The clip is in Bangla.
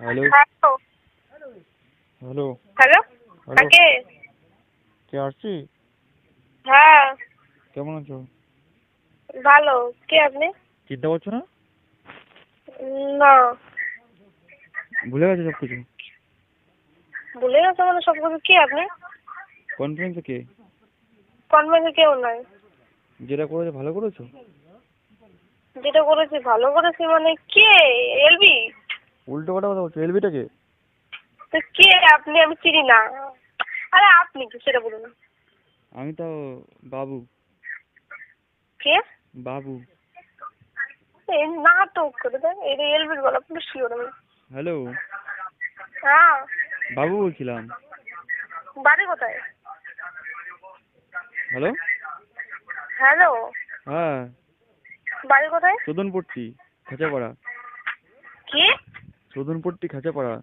হ্যালো হ্যালো হ্যালো কাকে? কে আসছি? হ্যাঁ। কেমন আছো? ভালো। কে আপনি? চিনতে পারছ না? না। ভুলে গেছো সব কিছু ভুলে গেছে মানে সব কিছু কে আপনি? কনফারেন্সে কে? কনভেন্সে কেউ নাই। যেটা করেছ ভালো করেছ? যেটা করেছি ভালো করেছি মানে কে? এলবি? উল্টো কথা কথা বলছো এলবিটা কে? তো কে? আপনি আমি চিনি না। আরে আপনি কি সেটা বলুন। আমি তো বাবু। কে? বাবু। এই নাটক করে দেন। এটা এলবির গলা পুরো শিওর আমি। হ্যালো। হ্যাঁ। বাবু বলছিলাম। বাড়ি কোথায়? হ্যালো। হ্যালো। হ্যাঁ। বাড়ি কোথায়? চোদনপট্টি খাঁচাপাড়া। কি? চোদনপট্টি খাঁচাপাড়া